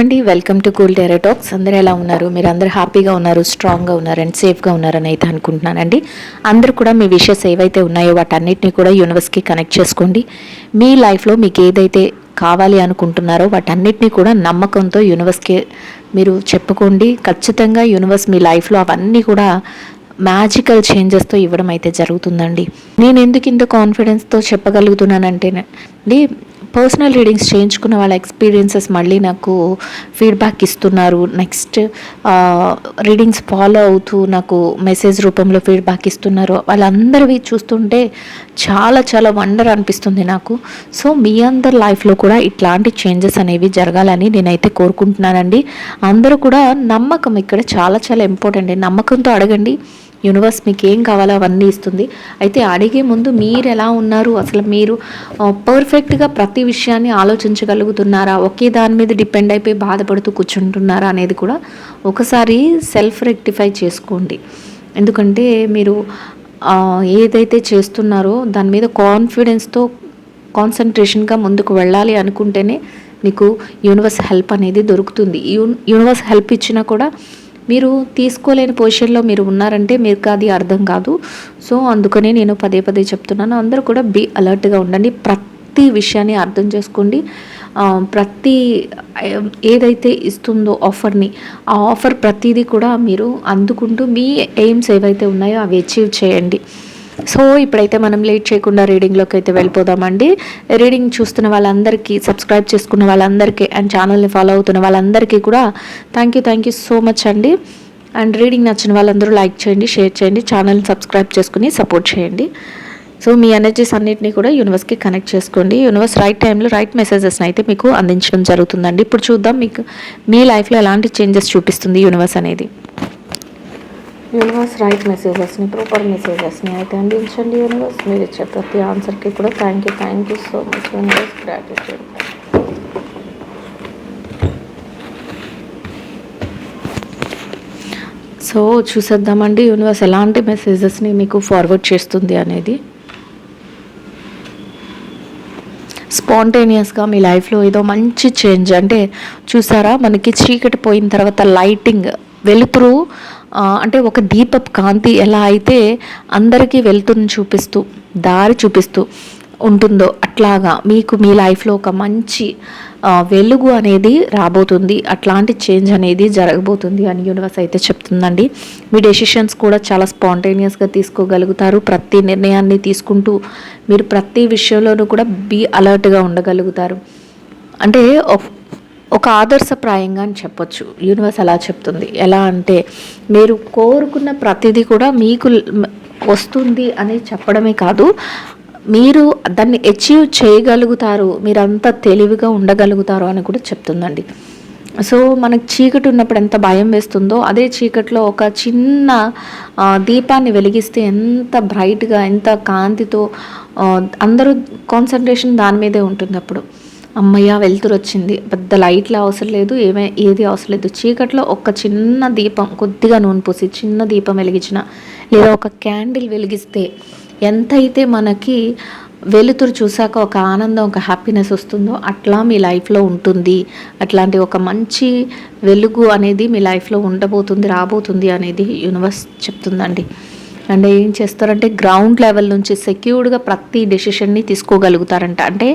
అండి welcome to cool టెరటాక్స్ అందరూ ఎలా ఉన్నారు? మీరు అందరూ హ్యాపీగా ఉన్నారు స్ట్రాంగ్గా ఉన్నారు అండ్ సేఫ్గా ఉన్నారని అయితే అనుకుంటున్నానండి. అందరూ కూడా మీ విషయస్ ఏవైతే ఉన్నాయో వాటన్నిటిని కూడా యూనివర్స్కి కనెక్ట్ చేసుకోండి. మీ లైఫ్లో మీకు ఏదైతే కావాలి అనుకుంటున్నారో వాటన్నిటిని కూడా నమ్మకంతో యూనివర్స్కి మీరు చెప్పుకోండి. ఖచ్చితంగా యూనివర్స్ మీ లైఫ్లో అవన్నీ కూడా మ్యాజికల్ చేంజెస్తో ఇవ్వడం అయితే జరుగుతుందండి. నేను ఎందుకు ఇంత కాన్ఫిడెన్స్తో చెప్పగలుగుతున్నానంటేనండి పర్సనల్ రీడింగ్స్ చేయించుకున్న వాళ్ళ ఎక్స్పీరియన్సెస్ మళ్ళీ నాకు ఫీడ్బ్యాక్ ఇస్తున్నారు. నెక్స్ట్ రీడింగ్స్ ఫాలో అవుతూ నాకు మెసేజ్ రూపంలో ఫీడ్బ్యాక్ ఇస్తున్నారు. వాళ్ళందరివి చూస్తుంటే చాలా చాలా వండర్ అనిపిస్తుంది నాకు. సో మీ అందరి లైఫ్లో కూడా ఇట్లాంటి చేంజెస్ అనేవి జరగాలని నేనైతే కోరుకుంటున్నానండి. అందరూ కూడా నమ్మకం ఇక్కడ చాలా చాలా ఇంపార్టెంట్ నమ్మకంతో అడగండి. యూనివర్స్ మీకు ఏం కావాలో అవన్నీ ఇస్తుంది. అయితే అడిగే ముందు మీరు ఎలా ఉన్నారు? అసలు మీరు పర్ఫెక్ట్గా ప్రతి విషయాన్ని ఆలోచించగలుగుతున్నారా? ఒకే దాని మీద డిపెండ్ అయిపోయి బాధపడుతూ కూర్చుంటున్నారా అనేది కూడా ఒకసారి సెల్ఫ్ రెక్టిఫై చేసుకోండి. ఎందుకంటే మీరు ఏదైతే చేస్తున్నారో దాని మీద కాన్ఫిడెన్స్తో కాన్సన్ట్రేషన్గా ముందుకు వెళ్ళాలి అనుకుంటేనే మీకు యూనివర్స్ హెల్ప్ అనేది దొరుకుతుంది. యూనివర్స్ హెల్ప్ ఇచ్చినా కూడా మీరు తీసుకోలేని పొజిషన్లో మీరు ఉన్నారంటే మీకు అది అర్థం కాదు. సో అందుకనే నేను పదే పదే చెప్తున్నాను. అందరూ కూడా బీ అలర్ట్గా ఉండండి. ప్రతి విషయాన్ని అర్థం చేసుకోండి. ప్రతి ఏదైతే ఇస్తుందో ఆఫర్ని ఆ ఆఫర్ ప్రతిదీ కూడా మీరు అందుకుంటూ మీ ఎయిమ్స్ ఏవైతే ఉన్నాయో అవి అచీవ్ చేయండి. సో ఇప్పుడైతే మనం లేట్ చేయకుండా రీడింగ్లోకి అయితే వెళ్ళిపోదామండి. రీడింగ్ చూస్తున్న వాళ్ళందరికీ సబ్స్క్రైబ్ చేసుకున్న వాళ్ళందరికీ అండ్ ఛానల్ని ఫాలో అవుతున్న వాళ్ళందరికీ కూడా thank you thank you so much అండి. అండ్ రీడింగ్ నచ్చిన వాళ్ళందరూ లైక్ చేయండి షేర్ చేయండి ఛానల్ని సబ్స్క్రైబ్ చేసుకుని సపోర్ట్ చేయండి. సో మీ ఎనర్జీస్ అన్నింటినీ కూడా యూనివర్స్కి కనెక్ట్ చేసుకోండి. యూనివర్స్ రైట్ టైంలో రైట్ మెసేజెస్ని అయితే మీకు అందించడం జరుగుతుందండి. ఇప్పుడు చూద్దాం మీకు మీ లైఫ్లో ఎలాంటి చేంజెస్ చూపిస్తుంది యూనివర్స్ అనేది. యూనివర్స్ రైట్ మెసేజెస్ని ప్రాపర్ మెసేజెస్ని అయితే అందించండి యూనివర్స్ మీరు ఇచ్చే ప్రతి ఆన్సర్కి కూడా thank you thank you so much universe gratitude so చూసేద్దామండి యూనివర్స్ ఎలాంటి మెసేజెస్ని మీకు ఫార్వర్డ్ చేస్తుంది అనేది? స్పాంటేనియస్గా మీ లైఫ్లో ఏదో మంచి చేంజ్ అంటే చూసారా మనకి చీకటి పోయిన తర్వాత లైటింగ్ వెలుతురు అంటే ఒక దీపపు కాంతి ఎలా అయితే అందరికీ వెళ్తుని చూపిస్తూ దారి చూపిస్తూ ఉంటుందో అట్లాగా మీకు మీ లైఫ్లో ఒక మంచి వెలుగు అనేది రాబోతుంది. అట్లాంటి చేంజ్ అనేది జరగబోతుంది అని యూనివర్స్ అయితే చెప్తుందండి. మీ డెసిషన్స్ కూడా చాలా స్పాంటేనియస్గా తీసుకోగలుగుతారు. ప్రతి నిర్ణయాన్ని తీసుకుంటూ మీరు ప్రతి విషయంలోనూ కూడా బీ అలర్ట్గా ఉండగలుగుతారు. అంటే ఒక ఆదర్శప్రాయంగా అని చెప్పొచ్చు. యూనివర్స్ అలా చెప్తుంది. ఎలా అంటే మీరు కోరుకున్న ప్రతిదీ కూడా మీకు వస్తుంది అని చెప్పడమే కాదు మీరు దాన్ని అచీవ్ చేయగలుగుతారు మీరంతా తెలివిగా ఉండగలుగుతారు అని కూడా చెప్తుందండి. సో మనకు చీకటి ఉన్నప్పుడు ఎంత భయం వేస్తుందో అదే చీకట్లో ఒక చిన్న దీపాన్ని వెలిగిస్తే ఎంత బ్రైట్గా ఎంత కాంతితో అందరూ కాన్సన్ట్రేషన్ దాని మీదే ఉంటుంది అప్పుడు. అమ్మయ్య వెలుతురు వచ్చింది. పెద్ద లైట్లు అవసరం లేదు. ఏమే ఏది అవసరం లేదు. చీకట్లో ఒక చిన్న దీపం కొద్దిగా నూనె పోసి చిన్న దీపం వెలిగించిన లేదా ఒక క్యాండిల్ వెలిగిస్తే ఎంతైతే మనకి వెలుతురు చూసాక ఒక ఆనందం ఒక హ్యాపీనెస్ వస్తుందో అట్లా మీ లైఫ్లో ఉంటుంది. అట్లాంటి ఒక మంచి వెలుగు అనేది మీ లైఫ్లో ఉండబోతుంది రాబోతుంది అనేది యూనివర్స్ చెప్తుందండి. అండ్ ఏం చేస్తారంటే గ్రౌండ్ లెవెల్ నుంచి సెక్యూర్డ్గా ప్రతి డెసిషన్ని తీసుకోగలుగుతారంట. అంటే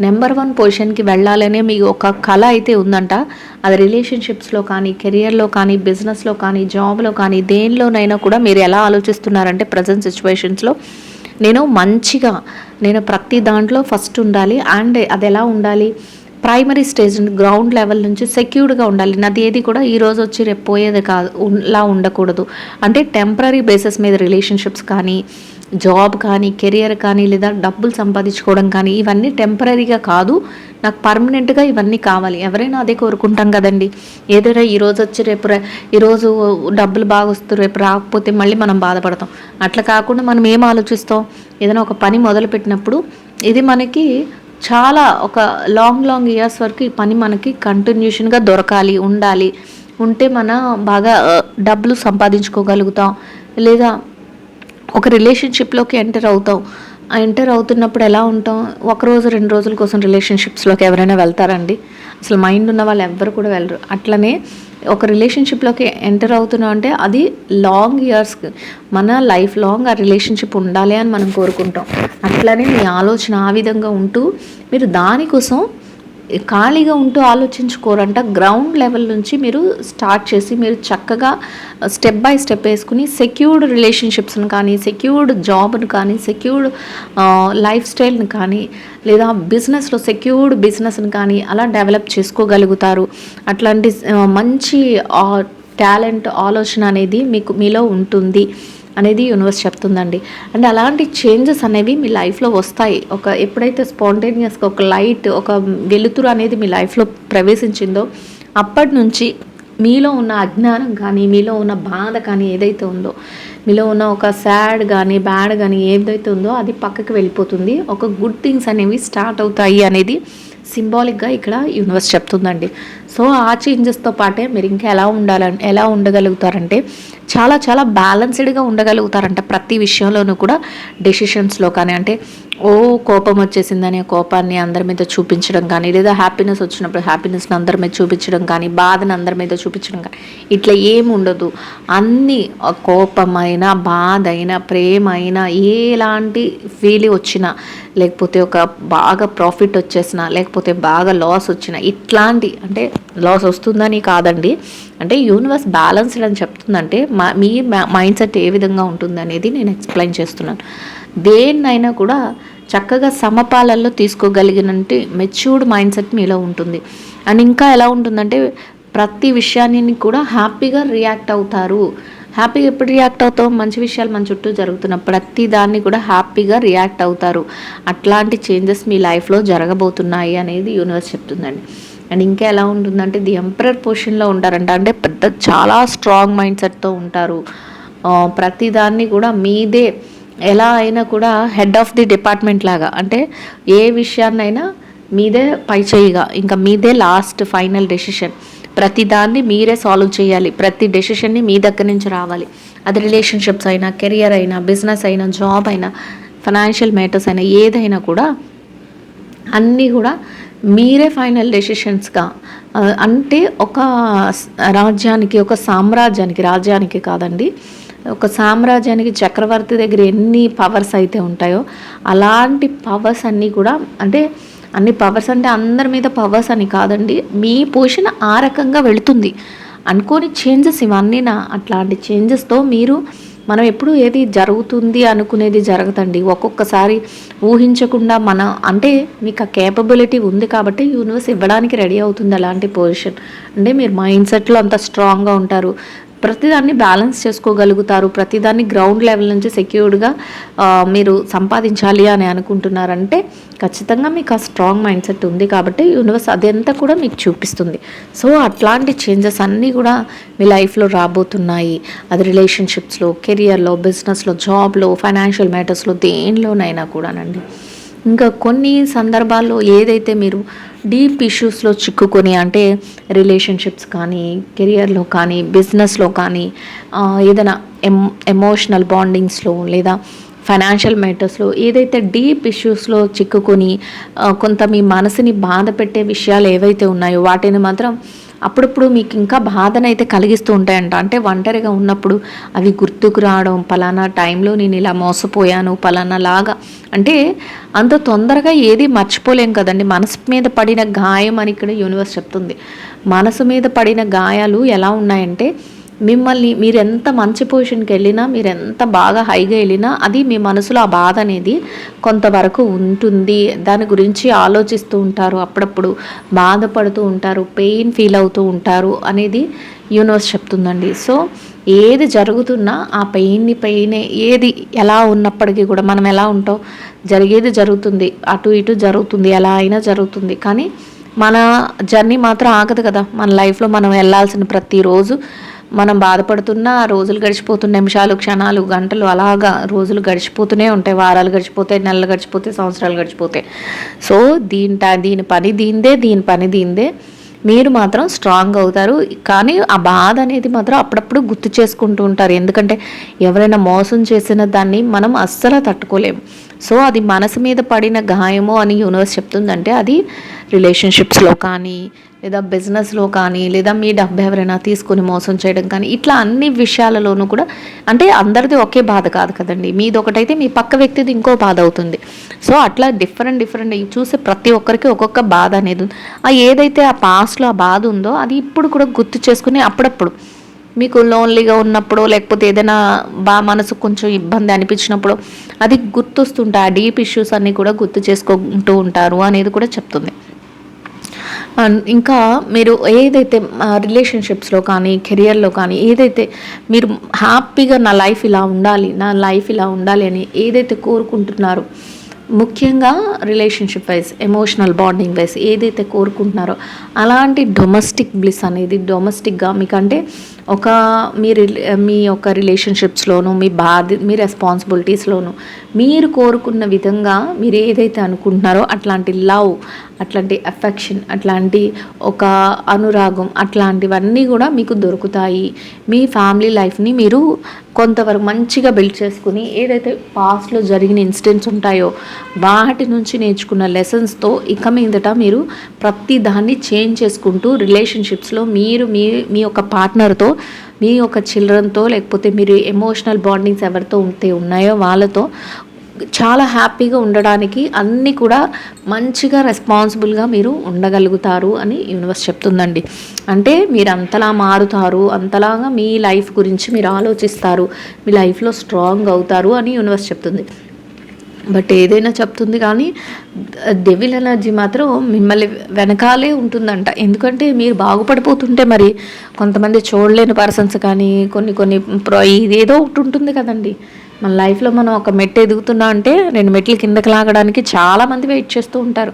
నెంబర్ వన్ పొజిషన్కి వెళ్ళాలనే మీకు ఒక కళ అయితే ఉందంట. అది రిలేషన్షిప్స్లో కానీ కెరియర్లో కానీ బిజినెస్లో కానీ జాబ్లో కానీ దేనిలోనైనా కూడా మీరు ఎలా ఆలోచిస్తున్నారంటే ప్రజెంట్ సిచ్యువేషన్స్లో నేను మంచిగా నేను ప్రతి దాంట్లో ఫస్ట్ ఉండాలి. అండ్ అది ఎలా ఉండాలి? ప్రైమరీ స్టేజ్ గ్రౌండ్ లెవెల్ నుంచి సెక్యూర్డ్గా ఉండాలి. నాది ఏది కూడా ఈ రోజు వచ్చి రేపు పోయేది కాదు ఇలా ఉండకూడదు. అంటే టెంపరీ బేసిస్ మీద రిలేషన్షిప్స్ కానీ జాబ్ కానీ కెరియర్ కానీ లేదా డబ్బులు సంపాదించుకోవడం కానీ ఇవన్నీ టెంపరీగా కాదు. నాకు పర్మనెంట్గా ఇవన్నీ కావాలి. ఎవరైనా అదే కోరుకుంటాం కదండి. ఏదైనా ఈరోజు వచ్చి రేపు ఈరోజు డబ్బులు బాగా వస్తారు రేపు రాకపోతే మళ్ళీ మనం బాధపడతాం. అట్లా కాకుండా మనం ఏం ఆలోచిస్తాం? ఏదైనా ఒక పని మొదలుపెట్టినప్పుడు ఇది మనకి చాలా ఒక లాంగ్ లాంగ్ ఇయర్స్ వరకు ఈ పని మనకి కంటిన్యూషన్గా దొరకాలి ఉండాలి. ఉంటే మన బాగా డబ్బులు సంపాదించుకోగలుగుతాం. లేదా ఒక రిలేషన్షిప్లోకి ఎంటర్ అవుతాం. ఎంటర్ అవుతున్నప్పుడు ఎలా ఉంటాం? ఒక రోజు రెండు రోజుల కోసం రిలేషన్షిప్స్లోకి ఎవరైనా వెళ్తారండి? అసలు మైండ్ ఉన్న వాళ్ళు ఎవ్వరు కూడా వెళ్ళరు. అట్లనే ఒక రిలేషన్షిప్లోకి ఎంటర్ అవుతున్నాం అంటే అది లాంగ్ ఇయర్స్ మన లైఫ్ లాంగ్ ఆ రిలేషన్షిప్ ఉండాలి అని మనం కోరుకుంటాం. అట్లనే మీ ఆలోచన ఆ విధంగా ఉంటూ మీరు దానికోసం ఖాళీగా ఉంటూ ఆలోచించుకోరంట. గ్రౌండ్ లెవెల్ నుంచి మీరు స్టార్ట్ చేసి మీరు చక్కగా స్టెప్ బై స్టెప్ వేసుకుని సెక్యూర్డ్ రిలేషన్షిప్స్ని కానీ సెక్యూర్డ్ జాబ్ని కానీ సెక్యూర్డ్ లైఫ్ స్టైల్ని కానీ లేదా బిజినెస్లో సెక్యూర్డ్ బిజినెస్ని కానీ అలా డెవలప్ చేసుకోగలుగుతారు. అట్లాంటి మంచి టాలెంట్ ఆలోచన అనేది మీకు మీలో ఉంటుంది. అనేది యూనివర్స్ చెప్తుందండి. అండ్ అలాంటి చేంజెస్ అనేవి మీ లైఫ్లో వస్తాయి. ఒక ఎప్పుడైతే స్పాంటేనియస్గా ఒక లైట్ ఒక వెలుతురు అనేది మీ లైఫ్లో ప్రవేశించిందో అప్పటి నుంచి మీలో ఉన్న అజ్ఞానం కానీ మీలో ఉన్న బాధ కానీ ఏదైతే ఉందో మీలో ఉన్న ఒక సాడ్ కానీ బ్యాడ్ కానీ ఏదైతే ఉందో అది పక్కకి వెళ్ళిపోతుంది. ఒక గుడ్ థింగ్స్ అనేవి స్టార్ట్ అవుతాయి అనేది సింబాలిక్గా ఇక్కడ యూనివర్స్ చెప్తుందండి. సో ఆ చేంజెస్తో పాటే మీరు ఇంకా ఎలా ఉండాలని ఎలా ఉండగలుగుతారంటే చాలా చాలా బ్యాలెన్స్డ్గా ఉండగలుగుతారంట ప్రతి విషయంలోనూ కూడా డెసిషన్స్లో కానీ. అంటే ఓ కోపం వచ్చేసిందనే కోపాన్ని అందరి మీద చూపించడం కానీ లేదా హ్యాపీనెస్ వచ్చినప్పుడు హ్యాపీనెస్ని అందరి మీద చూపించడం కానీ బాధను అందరి మీద చూపించడం కానీ ఇట్లా ఏమి ఉండదు. అన్ని ఆ కోపమైన బాధ అయినా ప్రేమ అయినా ఎలాంటి ఫీల్ వచ్చినా లేకపోతే ఒక బాగా ప్రాఫిట్ వచ్చేసినా లేకపోతే బాగా లాస్ వచ్చినా ఇట్లాంటి అంటే లాస్ వస్తుందని కాదండి. అంటే యూనివర్స్ బ్యాలెన్స్డ్ అని చెప్తుందంటే మా మీ మైండ్ సెట్ ఏ విధంగా ఉంటుంది అనేది నేను ఎక్స్ప్లెయిన్ చేస్తున్నాను. దేన్నైనా కూడా చక్కగా సమపాలల్లో తీసుకోగలిగినంటే మెచ్యూర్డ్ మైండ్ సెట్ మీలో ఉంటుంది. అండ్ ఇంకా ఎలా ఉంటుందంటే ప్రతి విషయాన్ని కూడా హ్యాపీగా రియాక్ట్ అవుతారు. హ్యాపీగా ఎప్పుడు రియాక్ట్ అవుతాం? మంచి విషయాలు మన చుట్టూ జరుగుతున్న ప్రతి దాన్ని కూడా హ్యాపీగా రియాక్ట్ అవుతారు. అట్లాంటి చేంజెస్ మీ లైఫ్లో జరగబోతున్నాయి అనేది యూనివర్స్ చెప్తుందండి. అండ్ ఇంకా ఎలా ఉంటుందంటే ది ఎంపరర్ పొజిషన్లో ఉంటారంట. అంటే పెద్ద చాలా స్ట్రాంగ్ మైండ్ సెట్తో ఉంటారు ప్రతిదాన్ని కూడా మీదే ఎలా అయినా కూడా హెడ్ ఆఫ్ ది డిపార్ట్మెంట్ లాగా. అంటే ఏ విషయాన్నైనా మీదే పై చేయిగా. ఇంకా మీదే లాస్ట్ ఫైనల్ డెసిషన్. ప్రతి దాన్ని మీరే సాల్వ్ చేయాలి. ప్రతి డెసిషన్ని మీ దగ్గర నుంచి రావాలి. అది రిలేషన్షిప్స్ అయినా కెరియర్ అయినా బిజినెస్ అయినా జాబ్ అయినా ఫైనాన్షియల్ మ్యాటర్స్ అయినా ఏదైనా కూడా అన్నీ కూడా మీరే ఫైనల్ డెసిషన్స్గా అంటే ఒక రాజ్యానికి ఒక సామ్రాజ్యానికి రాజ్యానికి కాదండి ఒక సామ్రాజ్యానికి చక్రవర్తి దగ్గర ఎన్ని పవర్స్ అయితే ఉంటాయో అలాంటి పవర్స్ అన్నీ కూడా అంటే అన్ని పవర్స్ అంటే అందరి మీద పవర్స్ అని కాదండి మీ పొజిషన్ ఆ రకంగా వెళుతుంది. అనుకోని చేంజెస్ ఇవన్నీ నా అట్లాంటి చేంజెస్తో మీరు మనం ఎప్పుడు ఏది జరుగుతుంది అనుకునేది జరగదండి. ఒక్కొక్కసారి ఊహించకుండా మన అంటే మీకు ఆ కేపబిలిటీ ఉంది కాబట్టి యూనివర్స్ ఇవ్వడానికి రెడీ అవుతుంది అలాంటి పొజిషన్ అంటే మీరు మైండ్ సెట్లో అంత స్ట్రాంగ్గా ఉంటారు. ప్రతిదాన్ని బ్యాలెన్స్ చేసుకోగలుగుతారు. ప్రతిదాన్ని గ్రౌండ్ లెవెల్ నుంచి సెక్యూర్డ్గా మీరు సంపాదించాలి అని అనుకుంటున్నారంటే ఖచ్చితంగా మీకు ఆ స్ట్రాంగ్ మైండ్ సెట్ ఉంది కాబట్టి యూనివర్స్ అదంతా కూడా మీకు చూపిస్తుంది. సో అట్లాంటి చేంజెస్ అన్నీ కూడా మీ లైఫ్లో రాబోతున్నాయి. అది రిలేషన్షిప్స్లో కెరియర్లో బిజినెస్లో జాబ్లో ఫైనాన్షియల్ మ్యాటర్స్లో దేనిలోనైనా కూడానండి. ఇంకా కొన్ని సందర్భాల్లో ఏదైతే మీరు డీప్ ఇష్యూస్లో చిక్కుకొని అంటే రిలేషన్షిప్స్ కానీ కెరియర్లో కానీ బిజినెస్లో కానీ ఏదైనా ఎమ్ ఎమోషనల్ బాండింగ్స్లో లేదా ఫైనాన్షియల్ మ్యాటర్స్లో ఏదైతే డీప్ ఇష్యూస్లో చిక్కుకొని కొంత మీ మనసుని బాధ పెట్టే విషయాలు ఏవైతే ఉన్నాయో వాటిని మాత్రం అప్పుడప్పుడు మీకు ఇంకా బాధనైతే కలిగిస్తూ ఉంటాయంట. అంటే ఒంటరిగా ఉన్నప్పుడు అవి గుర్తుకు రావడం పలానా టైంలో నేను ఇలా మోసపోయాను పలానా లాగా. అంటే అంత తొందరగా ఏది మర్చిపోలేం కదండి. మనసు మీద పడిన గాయం అని ఇక్కడ యూనివర్స్ చెప్తుంది. మనసు మీద పడిన గాయాలు ఎలా ఉన్నాయంటే మిమ్మల్ని మీరు ఎంత మంచి పొజిషన్కి వెళ్ళినా మీరు ఎంత బాగా హైగా వెళ్ళినా అది మీ మనసులో ఆ బాధ అనేది కొంతవరకు ఉంటుంది. దాని గురించి ఆలోచిస్తూ ఉంటారు. అప్పుడప్పుడు బాధపడుతూ ఉంటారు పెయిన్ ఫీల్ అవుతూ ఉంటారు అనేది యూనివర్స్ చెప్తుందండి. సో ఏది జరుగుతున్నా ఆ పెయిన్ని పెయినే ఏది ఎలా ఉన్నప్పటికీ కూడా మనం ఎలా ఉంటాం? జరిగేది జరుగుతుంది. అటు ఇటు జరుగుతుంది ఎలా అయినా జరుగుతుంది. కానీ మన జర్నీ మాత్రం ఆగదు కదా. మన లైఫ్లో మనం వెళ్ళాల్సిన ప్రతిరోజు మనం బాధపడుతున్న రోజులు గడిచిపోతున్న నిమిషాలు క్షణాలు గంటలు అలాగా రోజులు గడిచిపోతూనే ఉంటాయి. వారాలు గడిచిపోతాయి నెలలు గడిచిపోతాయి సంవత్సరాలు గడిచిపోతాయి సో దీని దీని పని దీందే దీని పని దీందే మీరు మాత్రం స్ట్రాంగ్ అవుతారు. కానీ ఆ బాధ అనేది మాత్రం అప్పుడప్పుడు గుర్తు చేసుకుంటూ ఉంటారు. ఎందుకంటే ఎవరైనా మోసం చేసిన దాన్ని మనం అస్సలు తట్టుకోలేము సో అది మనసు మీద పడిన గాయము అని యూనివర్స్ చెప్తుందంటే అది రిలేషన్షిప్స్లో కానీ లేదా బిజినెస్లో కానీ లేదా మీ డబ్బు ఎవరైనా తీసుకొని మోసం చేయడం కానీ ఇట్లా అన్ని విషయాలలోనూ కూడా అంటే అందరిది ఒకే బాధ కాదు కదండి. మీది ఒకటైతే మీ పక్క వ్యక్తిది ఇంకో బాధ అవుతుంది. సో అట్లా డిఫరెంట్ డిఫరెంట్ చూసే ప్రతి ఒక్కరికి ఒక్కొక్క బాధ అనేది ఉంది. ఆ ఏదైతే ఆ పాస్ట్లో ఆ బాధ ఉందో అది ఇప్పుడు కూడా గుర్తు చేసుకుని అప్పుడప్పుడు. మీకు లోన్లీగా ఉన్నప్పుడు లేకపోతే ఏదైనా బా మనసు కొంచెం ఇబ్బంది అనిపించినప్పుడు అది గుర్తొస్తుంటా. ఆ డీప్ ఇష్యూస్ అన్నీ కూడా గుర్తు చేసుకుంటూ ఉంటారు అనేది కూడా చెప్తుంది. ఇంకా మీరు ఏదైతే రిలేషన్షిప్స్లో కానీ కెరియర్లో కానీ ఏదైతే మీరు హ్యాపీగా నా లైఫ్ ఇలా ఉండాలి నా లైఫ్ ఇలా ఉండాలి అని ఏదైతే కోరుకుంటున్నారో ముఖ్యంగా relationship wise emotional bonding wise ఏదైతే కోరుకుంటున్నారో అలాంటి డొమెస్టిక్ బ్లిస్ అనేది డొమెస్టిక్గా మీకంటే ఒక మీ మీ యొక్క రిలేషన్షిప్స్లోను మీ బాధ్య మీ రెస్పాన్సిబిలిటీస్లోను మీరు కోరుకున్న విధంగా మీరు ఏదైతే అనుకుంటున్నారో అట్లాంటి లవ్ అట్లాంటి అఫెక్షన్ అట్లాంటి ఒక అనురాగం అట్లాంటివన్నీ కూడా మీకు దొరుకుతాయి. మీ ఫ్యామిలీ లైఫ్ని మీరు కొంతవరకు మంచిగా బిల్డ్ చేసుకుని ఏదైతే పాస్ట్లో జరిగిన ఇన్సిడెంట్స్ ఉంటాయో వాటి నుంచి నేర్చుకున్న లెసన్స్తో ఇక మీదట మీరు ప్రతి దాన్ని చేంజ్ చేసుకుంటూ రిలేషన్షిప్స్లో మీరు మీ మీ యొక్క పార్ట్నర్తో మీ యొక్క చిల్డ్రన్తో లేకపోతే మీరు ఎమోషనల్ బాండింగ్స్ ఎవరితో ఉంటే ఉన్నాయో వాళ్ళతో చాలా హ్యాపీగా ఉండడానికి అన్నీ కూడా మంచిగా రెస్పాన్సిబుల్గా మీరు ఉండగలుగుతారు అని యూనివర్స్ చెప్తుందండి. అంటే మీరు అంతలా మారుతారు అంతలాగా మీ లైఫ్ గురించి మీరు ఆలోచిస్తారు మీ లైఫ్లో స్ట్రాంగ్ అవుతారు అని యూనివర్స్ చెప్తుంది. బట్ ఏదైనా చెప్తుంది కానీ డెవిల్ ఎనర్జీ మాత్రం మిమ్మల్ని వెనకాలే ఉంటుందంట. ఎందుకంటే మీరు బాగుపడిపోతుంటే మరి కొంతమంది చూడలేని పర్సన్స్ కానీ కొన్ని కొన్ని ప్రో ఇదేదో ఒకటి ఉంటుంది కదండి. మన లైఫ్లో మనం ఒక మెట్టు ఎదుగుతున్నా అంటే రెండు మెట్లు కిందకి లాగడానికి చాలామంది వెయిట్ చేస్తూ ఉంటారు.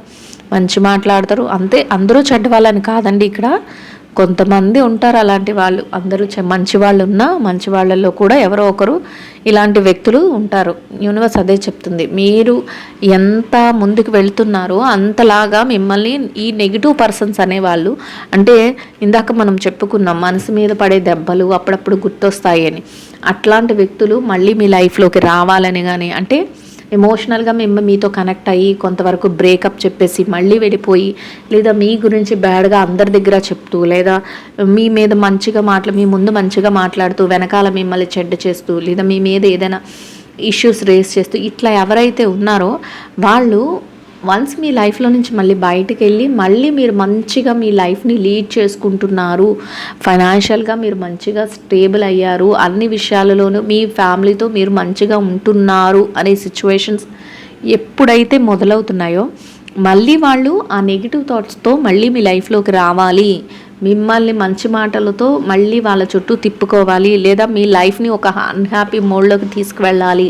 మంచి మాట్లాడతారు. అంతే అందరూ చెడ్డ వాళ్ళని కాదండి ఇక్కడ. కొంతమంది ఉంటారు అలాంటి వాళ్ళు. అందరూ మంచి వాళ్ళు ఉన్నా మంచి వాళ్ళల్లో కూడా ఎవరో ఒకరు ఇలాంటి వ్యక్తులు ఉంటారు. యూనివర్స్ అదే చెప్తుంది. మీరు ఎంత ముందుకు వెళ్తున్నారో అంతలాగా మిమ్మల్ని ఈ నెగిటివ్ పర్సన్స్ అనేవాళ్ళు అంటే ఇందాక మనం చెప్పుకున్నాం మనసు మీద పడే దెబ్బలు అప్పుడప్పుడు గుర్తొస్తాయి అని. అట్లాంటి వ్యక్తులు మళ్ళీ మీ లైఫ్లోకి రావాలని కానీ అంటే ఎమోషనల్గా మేము మీతో కనెక్ట్ అయ్యి కొంతవరకు బ్రేకప్ చెప్పేసి మళ్ళీ వెళ్ళిపోయి లేదా మీ గురించి బ్యాడ్గా అందరి దగ్గర చెప్తూ లేదా మీ మీద మంచిగా మాట్లా మీ ముందు మంచిగా మాట్లాడుతూ వెనకాల మిమ్మల్ని చెడ్డ చేస్తూ లేదా మీ మీద ఏదైనా ఇష్యూస్ రేస్ చేస్తూ ఇట్లా ఎవరైతే ఉన్నారో వాళ్ళు వన్స్ మీ లైఫ్లో నుంచి మళ్ళీ బయటికి వెళ్ళి మళ్ళీ మీరు మంచిగా మీ లైఫ్ని లీడ్ చేసుకుంటున్నారు ఫైనాన్షియల్గా మీరు మంచిగా స్టేబుల్ అయ్యారు అన్ని విషయాలలోనూ మీ ఫ్యామిలీతో మీరు మంచిగా ఉంటున్నారు అనే సిచ్యువేషన్స్ ఎప్పుడైతే మొదలవుతున్నాయో మళ్ళీ వాళ్ళు ఆ నెగిటివ్ థాట్స్తో మళ్ళీ మీ లైఫ్లోకి రావాలి. మిమ్మల్ని మంచి మాటలతో మళ్ళీ వాళ్ళ చుట్టూ తిప్పుకోవాలి లేదా మీ లైఫ్ని ఒక అన్హ్యాపీ మోడ్లోకి తీసుకువెళ్ళాలి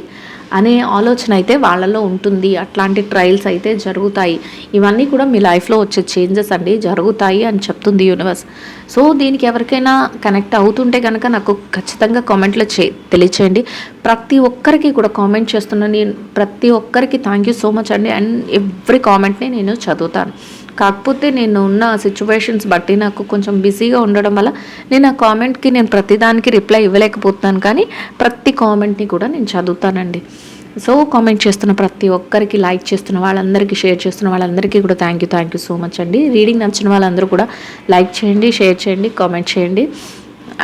అనే ఆలోచన అయితే వాళ్ళలో ఉంటుంది. అట్లాంటి ట్రయల్స్ అయితే జరుగుతాయి. ఇవన్నీ కూడా మీ లైఫ్లో వచ్చే చేంజెస్ అండి. జరుగుతాయి అని చెప్తుంది యూనివర్స్ సో దీనికి ఎవరికైనా కనెక్ట్ అవుతుంటే కనుక నాకు ఖచ్చితంగా కామెంట్లో చే తెలియచేయండి. ప్రతి ఒక్కరికి కూడా కామెంట్ చేస్తున్న నేను ప్రతి ఒక్కరికి థ్యాంక్ యూ సో మచ్ అండి. అండ్ ఎవ్రీ కామెంట్ని నేను చదువుతాను. కాకపోతే నేను ఉన్న సిచ్యువేషన్స్ బట్టి నాకు కొంచెం బిజీగా ఉండడం వల్ల నేను ఆ కామెంట్కి నేను ప్రతిదానికి రిప్లై ఇవ్వలేకపోతున్నాను. కానీ ప్రతి కామెంట్ని కూడా నేను చదువుతానండి. సో కామెంట్ చేస్తున్న ప్రతి ఒక్కరికి లైక్ చేస్తున్న వాళ్ళందరికీ షేర్ చేస్తున్న వాళ్ళందరికీ కూడా thank you thank you so much అండి. రీడింగ్ నచ్చిన వాళ్ళందరూ కూడా లైక్ చేయండి షేర్ చేయండి కామెంట్ చేయండి.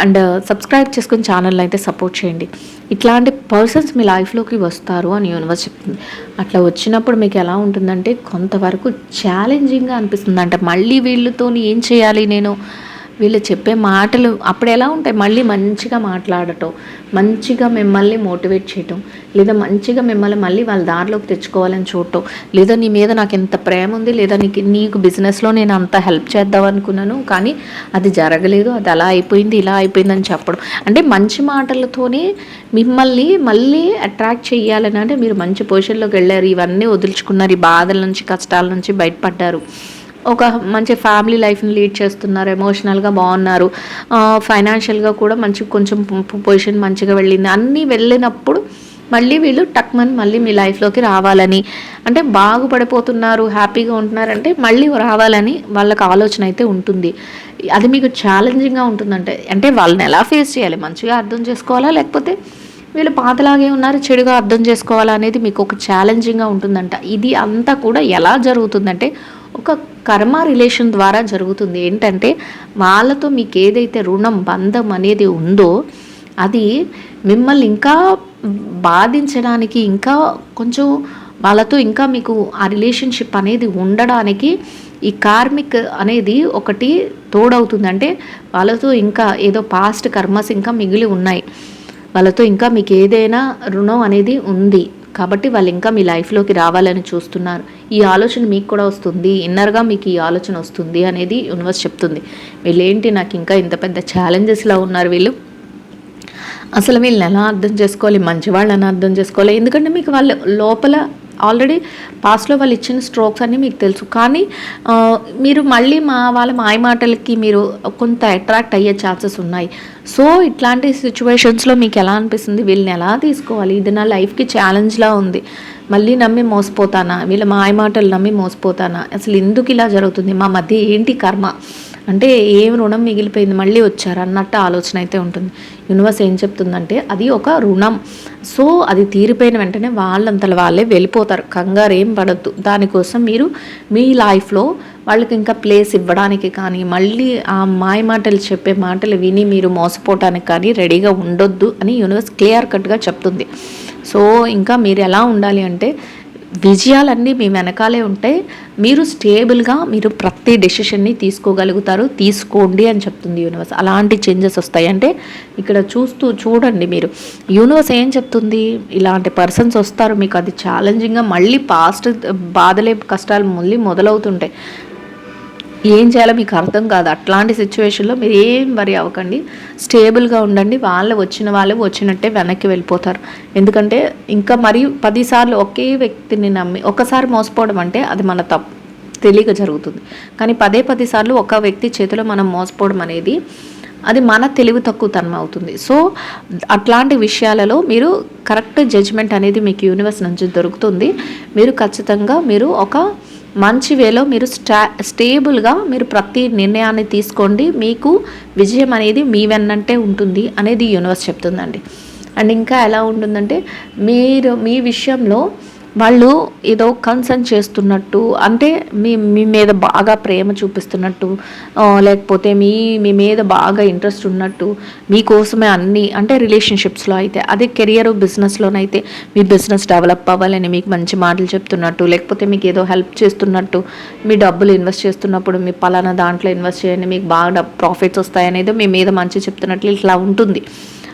అండ్ సబ్స్క్రైబ్ చేసుకుని ఛానల్ అయితే సపోర్ట్ చేయండి. ఇట్లాంటి పర్సన్స్ మీ లైఫ్లోకి వస్తారు అని యూనివర్స్ చెప్తుంది. అట్లా వచ్చినప్పుడు మీకు ఎలా ఉంటుందంటే కొంతవరకు ఛాలెంజింగ్గా అనిపిస్తుంది అంటే మళ్ళీ వీళ్ళతో ఏం చేయాలి నేను? వీళ్ళు చెప్పే మాటలు అప్పుడు ఎలా ఉంటాయి? మళ్ళీ మంచిగా మాట్లాడటం మంచిగా మిమ్మల్ని మోటివేట్ చేయటం లేదా మంచిగా మిమ్మల్ని మళ్ళీ వాళ్ళ దారిలోకి తెచ్చుకోవాలని చూడటం లేదా నీ మీద నాకు ఎంత ప్రేమ ఉంది లేదా నీకు నీకు బిజినెస్లో నేను అంత హెల్ప్ చేద్దాం అనుకున్నాను కానీ అది జరగలేదు అది అలా అయిపోయింది ఇలా అయిపోయిందని చెప్పడం. అంటే మంచి మాటలతోనే మిమ్మల్ని మళ్ళీ అట్రాక్ట్ చేయాలని అంటే మీరు మంచి పొజిషన్లోకి వెళ్ళారు ఇవన్నీ వదులుచుకున్నారు ఈ బాధల నుంచి కష్టాల నుంచి బయటపడ్డారు. ఒక మంచి ఫ్యామిలీ లైఫ్ని లీడ్ చేస్తున్నారు. ఎమోషనల్గా బాగున్నారు. ఫైనాన్షియల్గా కూడా మంచి కొంచెం పొజిషన్ మంచిగా వెళ్ళింది. అన్నీ వెళ్ళినప్పుడు మళ్ళీ వీళ్ళు టక్మన్ మళ్ళీ మీ లైఫ్లోకి రావాలని అంటే బాగుపడిపోతున్నారు హ్యాపీగా ఉంటున్నారంటే మళ్ళీ రావాలని వాళ్ళకి ఆలోచన అయితే ఉంటుంది. అది మీకు ఛాలెంజింగ్గా ఉంటుందంటే అంటే వాళ్ళని ఎలా ఫేస్ చేయాలి? మంచిగా అర్థం చేసుకోవాలా? లేకపోతే వీళ్ళు పాతలాగే ఉన్నారు చెడుగా అర్థం చేసుకోవాలా అనేది మీకు ఒక ఛాలెంజింగ్గా ఉంటుందంట. ఇది అంతా కూడా ఎలా జరుగుతుందంటే ఒక కర్మ రిలేషన్ ద్వారా జరుగుతుంది. ఏంటంటే వాళ్ళతో మీకు ఏదైతే రుణం బంధం అనేది ఉందో అది మిమ్మల్ని ఇంకా బాధించడానికి ఇంకా కొంచెం వాళ్ళతో ఇంకా మీకు ఆ రిలేషన్షిప్ అనేది ఉండడానికి ఈ కార్మిక్ అనేది ఒకటి తోడవుతుంది. అంటే వాళ్ళతో ఇంకా ఏదో పాస్ట్ కర్మస్ ఇంకా మిగిలి ఉన్నాయి. వాళ్ళతో ఇంకా మీకు ఏదైనా రుణం అనేది ఉంది. కాబట్టి వాళ్ళు ఇంకా మీ లైఫ్లోకి రావాలని చూస్తున్నారు. ఈ ఆలోచన మీకు కూడా వస్తుంది. ఇన్నర్గా మీకు ఈ ఆలోచన వస్తుంది అనేది యూనివర్స్ చెప్తుంది. వీళ్ళేంటి? నాకు ఇంకా ఇంత పెద్ద ఛాలెంజెస్లో ఉన్నారు వీళ్ళు. అసలు వీళ్ళని ఎలా అర్థం చేసుకోవాలి? మంచి వాళ్ళని అర్థం చేసుకోవాలి? ఎందుకంటే మీకు వాళ్ళ లోపల ఆల్రెడీ పాస్ట్లో వాళ్ళు ఇచ్చిన స్ట్రోక్స్ అన్నీ మీకు తెలుసు. కానీ మీరు మళ్ళీ మా వాళ్ళ మాయ మాటలకి మీరు కొంత అట్రాక్ట్ అయ్యే ఛాన్సెస్ ఉన్నాయి. సో ఇట్లాంటి సిచ్యువేషన్స్లో మీకు ఎలా అనిపిస్తుంది? వీళ్ళని ఎలా తీసుకోవాలి? ఇది నా లైఫ్కి ఛాలెంజ్లా ఉంది. మళ్ళీ నమ్మి మోసపోతానా? వీళ్ళ మాయ మాటలు నమ్మి మోసపోతానా? అసలు ఎందుకు ఇలా జరుగుతుంది? మా మధ్య ఏంటి కర్మ? అంటే ఏం రుణం మిగిలిపోయింది మళ్ళీ వచ్చారు అన్నట్టు ఆలోచన అయితే ఉంటుంది. యూనివర్స్ ఏం చెప్తుందంటే అది ఒక రుణం. సో అది తీరిపోయిన వెంటనే వాళ్ళంతల వాళ్ళే వెళ్ళిపోతారు. కంగారు ఏం పడద్దు. దానికోసం మీరు మీ లైఫ్లో వాళ్ళకి ఇంకా ప్లేస్ ఇవ్వడానికి కానీ మళ్ళీ ఆ మాయ మాటలు చెప్పే మాటలు విని మీరు మోసపోవటానికి కానీ రెడీగా ఉండొద్దు అని యూనివర్స్ క్లియర్ కట్గా చెప్తుంది. సో ఇంకా మీరు ఎలా ఉండాలి అంటే విజయాలన్నీ మీ వెనకాలే ఉంటాయి. మీరు స్టేబుల్గా మీరు ప్రతి డెసిషన్ని తీసుకోగలుగుతారు. తీసుకోండి అని చెప్తుంది యూనివర్స్. అలాంటి చేంజెస్ వస్తాయి. అంటే ఇక్కడ చూస్తూ చూడండి మీరు. యూనివర్స్ ఏం చెప్తుంది? ఇలాంటి పర్సన్స్ వస్తారు. మీకు అది ఛాలెంజింగ్గా మళ్ళీ పాస్ట్ బాధలే కష్టాలు మళ్ళీ మొదలవుతుంటాయి. ఏం చేయాలో మీకు అర్థం కాదు. అట్లాంటి సిచ్యువేషన్లో మీరు ఏం వరి అవ్వకండి. స్టేబుల్గా ఉండండి. వాళ్ళు వచ్చిన వాళ్ళు వచ్చినట్టే వెనక్కి వెళ్ళిపోతారు. ఎందుకంటే ఇంకా మరి పదిసార్లు ఒకే వ్యక్తిని నమ్మి ఒకసారి మోసపోవడం అంటే అది మన తప్పు. తెలియక జరుగుతుంది. కానీ పదే పదిసార్లు ఒక వ్యక్తి చేతిలో మనం మోసపోవడం అనేది అది మన తెలివి తక్కువతనం అవుతుంది. సో అట్లాంటి విషయాలలో మీరు కరెక్ట్ జడ్జ్మెంట్ అనేది మీకు యూనివర్స్ నుంచి దొరుకుతుంది. మీరు ఖచ్చితంగా మీరు ఒక మంచి వేలో మీరు స్టా స్టేబుల్గా మీరు ప్రతి నిర్ణయాన్ని తీసుకోండి. మీకు విజయం అనేది మీ వెన్నంటే ఉంటుంది అనేది యూనివర్స్ చెప్తుందండి. అండ్ ఇంకా ఎలా ఉంటుందంటే మీరు మీ విషయంలో వాళ్ళు ఏదో కన్సర్న్ చేస్తున్నట్టు అంటే మీ మీ మీద బాగా ప్రేమ చూపిస్తున్నట్టు లేకపోతే మీ మీ మీద బాగా ఇంట్రెస్ట్ ఉన్నట్టు మీకోసమే అన్నీ అంటే రిలేషన్షిప్స్లో అయితే అదే కెరియర్ బిజినెస్లోనైతే మీ బిజినెస్ డెవలప్ అవ్వాలని మీకు మంచి మాటలు చెప్తున్నట్టు లేకపోతే మీకు ఏదో హెల్ప్ చేస్తున్నట్టు మీ డబ్బులు ఇన్వెస్ట్ చేస్తున్నప్పుడు మీ పలానా దాంట్లో ఇన్వెస్ట్ చేయండి మీకు బాగా ప్రాఫిట్స్ వస్తాయనేది మీ మీద మంచి చెప్తున్నట్లు ఇట్లా ఉంటుంది.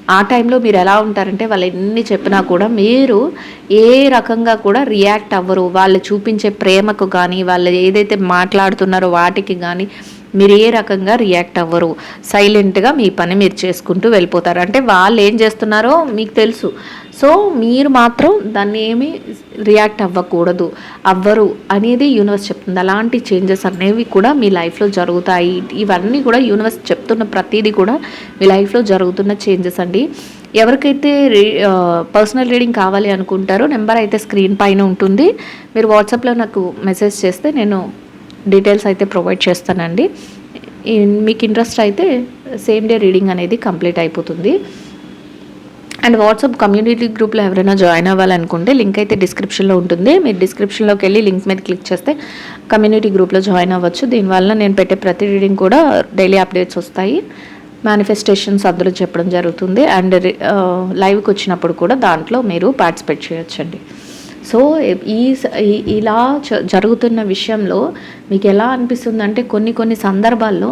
ఆ టైంలో మీరు ఎలా ఉంటారంటే వాళ్ళు ఎన్ని చెప్పినా కూడా మీరు ఏ రకంగా కూడా రియాక్ట్ అవ్వరు. వాళ్ళు చూపించే ప్రేమకు కానీ వాళ్ళు ఏదైతే మాట్లాడుతున్నారో వాటికి కానీ మీరు ఏ రకంగా రియాక్ట్ అవ్వరు. సైలెంట్గా మీ పని మీరు చేసుకుంటూ వెళ్ళిపోతారు. అంటే వాళ్ళు ఏం చేస్తున్నారో మీకు తెలుసు. సో మీరు మాత్రం దాన్ని ఏమి రియాక్ట్ అవ్వకూడదు. అవ్వరు అనేది యూనివర్స్ చెప్తుంది. అలాంటి చేంజెస్ అనేవి కూడా మీ లైఫ్లో జరుగుతాయి. ఇవన్నీ కూడా యూనివర్స్ చెప్తున్న ప్రతిదీ కూడా మీ లైఫ్లో జరుగుతున్న చేంజెస్ అండి. ఎవరికైతే రీ పర్సనల్ రీడింగ్ కావాలి అనుకుంటారో నెంబర్ అయితే స్క్రీన్ పైన ఉంటుంది. మీరు వాట్సాప్లో నాకు మెసేజ్ చేస్తే నేను డీటెయిల్స్ అయితే ప్రొవైడ్ చేస్తానండి. మీకు ఇంట్రెస్ట్ అయితే సేమ్ డే రీడింగ్ అనేది కంప్లీట్ అయిపోతుంది. అండ్ వాట్సాప్ కమ్యూనిటీ గ్రూప్లో ఎవరైనా జాయిన్ అవ్వాలనుకుంటే లింక్ అయితే డిస్క్రిప్షన్లో ఉంటుంది. మీరు డిస్క్రిప్షన్లోకి వెళ్ళి లింక్ మీద క్లిక్ చేస్తే కమ్యూనిటీ గ్రూప్లో జాయిన్ అవ్వచ్చు. దీనివల్ల నేను పెట్టే ప్రతి రీడింగ్ కూడా డైలీ అప్డేట్స్ వస్తాయి. మేనిఫెస్టేషన్స్ అందులో చెప్పడం జరుగుతుంది. అండ్ లైవ్కి uh, వచ్చినప్పుడు కూడా దాంట్లో మీరు పార్టిసిపేట్ చేయొచ్చండి. సో ఈ ఇలా జరుగుతున్న విషయంలో మీకు ఎలా అనిపిస్తుంది అంటే కొన్ని కొన్ని సందర్భాల్లో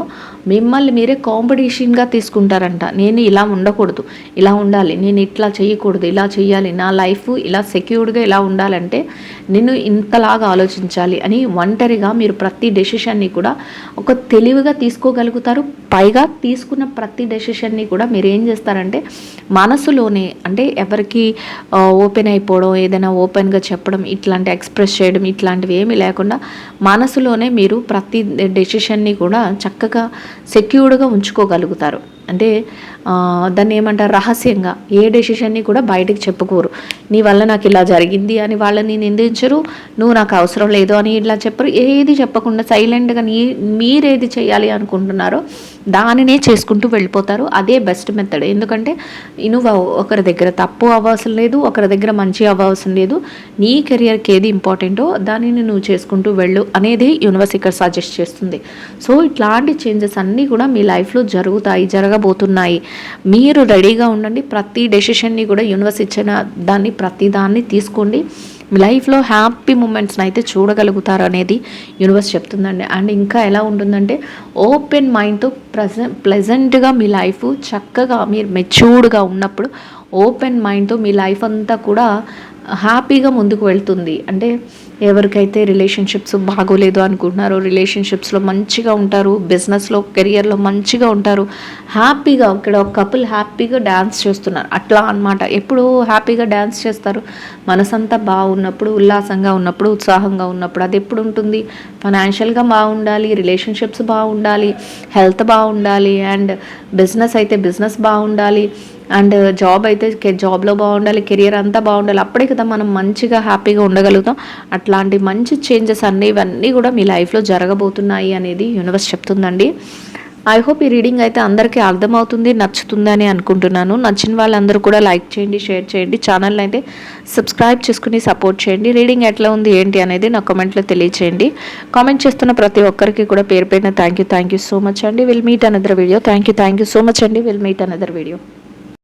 మిమ్మల్ని మీరే కాంపిటీషన్గా తీసుకుంటారంట. నేను ఇలా ఉండకూడదు ఇలా ఉండాలి నేను ఇట్లా చేయకూడదు ఇలా చేయాలి నా లైఫ్ ఇలా సెక్యూర్డ్గా ఇలా ఉండాలంటే నేను ఇంతలాగా ఆలోచించాలి అని ఒంటరిగా మీరు ప్రతి డెసిషన్ని కూడా ఒక తెలివిగా తీసుకోగలుగుతారు. పైగా తీసుకున్న ప్రతి డెసిషన్ని కూడా మీరు ఏం చేస్తారంటే మనసులోనే అంటే ఎవరికి ఓపెన్ అయిపోవడం ఏదైనా ఓపెన్గా చెప్పడం ఇట్లాంటి ఎక్స్ప్రెస్ చేయడం ఇట్లాంటివి ఏమీ లేకుండా మనసులోనే మీరు ప్రతి డెసిషన్ని కూడా చక్కగా సెక్యూర్డ్గా ఉంచుకోగలుగుతారు. అంటే దాన్ని ఏమంటారు? రహస్యంగా. ఏ డెసిషన్ని కూడా బయటికి చెప్పుకోరు. నీ వల్ల నాకు ఇలా జరిగింది అని వాళ్ళని నిందించరు. నువ్వు నాకు అవసరం లేదు అని ఇలా చెప్పరు. ఏది చెప్పకుండా సైలెంట్గా నీ మీరేది చేయాలి అనుకుంటున్నారో దానినే చేసుకుంటూ వెళ్ళిపోతారు. అదే బెస్ట్ మెథడ్. ఎందుకంటే నువ్వు ఒకరి దగ్గర తప్పు అవ్వాల్సిన లేదు ఒకరి దగ్గర మంచి అవ్వాల్సిన లేదు. నీ కెరియర్కి ఏది ఇంపార్టెంటో దానిని నువ్వు చేసుకుంటూ వెళ్ళు అనేది యూనివర్స్ ఇక్కడ సజెస్ట్ చేస్తుంది. సో ఇట్లాంటి చేంజెస్ అన్నీ కూడా మీ లైఫ్లో జరుగుతాయి జరగబోతున్నాయి. మీరు రెడీగా ఉండండి. ప్రతి డెసిషన్ని కూడా యూనివర్స్ ఇచ్చిన దాన్ని ప్రతి దాన్ని తీసుకోండి. మీ లైఫ్లో హ్యాపీ మూమెంట్స్ని అయితే చూడగలుగుతారు అనేది యూనివర్స్ చెప్తుందండి. అండ్ ఇంకా ఎలా ఉంటుందంటే ఓపెన్ మైండ్తో ప్రజెంట్ ప్లెజెంట్గా మీ లైఫ్ చక్కగా మీరు మెచ్యూర్డ్గా ఉన్నప్పుడు ఓపెన్ మైండ్తో మీ లైఫ్ అంతా కూడా హ్యాపీగా ముందుకు వెళ్తుంది. అంటే ఎవరికైతే రిలేషన్షిప్స్ బాగోలేదు అనుకుంటున్నారో రిలేషన్షిప్స్లో మంచిగా ఉంటారు బిజినెస్లో కెరియర్లో మంచిగా ఉంటారు హ్యాపీగా ఇక్కడ ఒక కపుల్ హ్యాపీగా డ్యాన్స్ చేస్తున్నారు. అట్లా అన్నమాట. ఎప్పుడు హ్యాపీగా డ్యాన్స్ చేస్తారు. మనసంతా బాగున్నప్పుడు ఉల్లాసంగా ఉన్నప్పుడు ఉత్సాహంగా ఉన్నప్పుడు అది ఎప్పుడు ఉంటుంది? ఫైనాన్షియల్గా బాగుండాలి రిలేషన్షిప్స్ బాగుండాలి హెల్త్ బాగుండాలి అండ్ బిజినెస్ అయితే బిజినెస్ బాగుండాలి. అండ్ జాబ్ అయితే జాబ్లో బాగుండాలి కెరియర్ అంతా బాగుండాలి. అప్పుడే కదా మనం మంచిగా హ్యాపీగా ఉండగలుగుతాం. అట్లాంటి మంచి చేంజెస్ అన్నీ ఇవన్నీ కూడా మీ లైఫ్లో జరగబోతున్నాయి అనేది యూనివర్స్ చెప్తుందండి. ఐ హోప్ ఈ రీడింగ్ అయితే అందరికీ అర్థమవుతుంది నచ్చుతుందని అనుకుంటున్నాను. నచ్చిన వాళ్ళందరూ కూడా లైక్ చేయండి షేర్ చేయండి. ఛానల్ని అయితే సబ్స్క్రైబ్ చేసుకుని సపోర్ట్ చేయండి. రీడింగ్ ఎట్లా ఉంది ఏంటి అనేది నా కామెంట్లో తెలియచేయండి. కామెంట్ చేస్తున్న ప్రతి ఒక్కరికి కూడా పేరు పేరున thank you thank you so much అండి. Will meet another video thank you thank you so much అండి. Will meet another video